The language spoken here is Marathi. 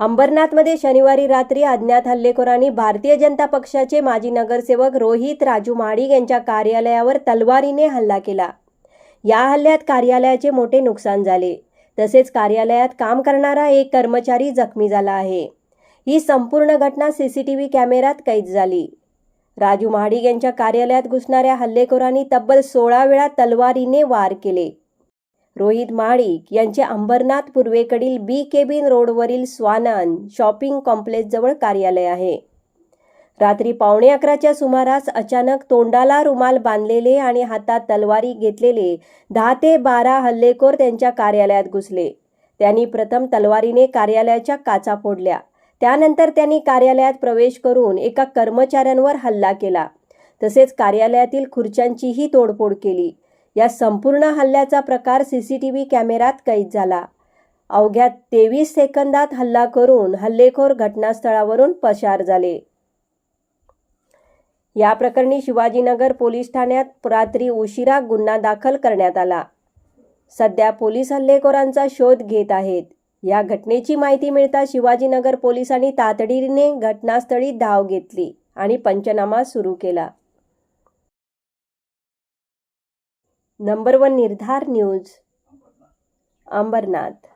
अंबरनाथमध्ये शनिवारी रात्री अज्ञात हल्लेखोरांनी भारतीय जनता पक्षाचे माजी नगरसेवक रोहित राजू महाडिक यांच्या कार्यालयावर तलवारीने हल्ला केला. या हल्ल्यात कार्यालयाचे मोठे नुकसान झाले. तसेच कार्यालयात काम करणारा एक कर्मचारी जखमी झाला आहे. ही संपूर्ण घटना सीसीटीव्ही कॅमेऱ्यात कैद झाली. राजू महाडिक यांच्या कार्यालयात घुसणाऱ्या हल्लेखोरांनी तब्बल सोळा वेळा तलवारीने वार केले. रोहित माळिक यांचे अंबरनाथ पूर्वेकडील बी केबिन रोडवरील स्वानन शॉपिंग कॉम्प्लेक्सजवळ कार्यालय आहे. रात्री पावणे अकराच्या सुमारास अचानक तोंडाला रुमाल बांधलेले आणि हातात तलवारी घेतलेले दहा ते बारा हल्लेखोर त्यांच्या कार्यालयात घुसले. त्यांनी प्रथम तलवारीने कार्यालयाच्या काचा फोडल्या. त्यानंतर त्यांनी कार्यालयात प्रवेश करून एका कर्मचाऱ्यांवर हल्ला केला. तसेच कार्यालयातील खुर्च्यांचीही तोडफोड केली. या संपूर्ण हल्ल्याचा प्रकार सी सी टी व्ही कॅमेरात कैद झाला. अवघ्या तेवीस सेकंदात हल्ला करून हल्लेखोर घटनास्थळावरून पसार झाले. या प्रकरणी शिवाजीनगर पोलीस ठाण्यात रात्री उशिरा गुन्हा दाखल करण्यात आला. सध्या पोलीस हल्लेखोरांचा शोध घेत आहेत. या घटनेची माहिती मिळता शिवाजीनगर पोलिसांनी तातडीने घटनास्थळी धाव घेतली आणि पंचनामा सुरू केला. Number one Nirdhar news Ambernath.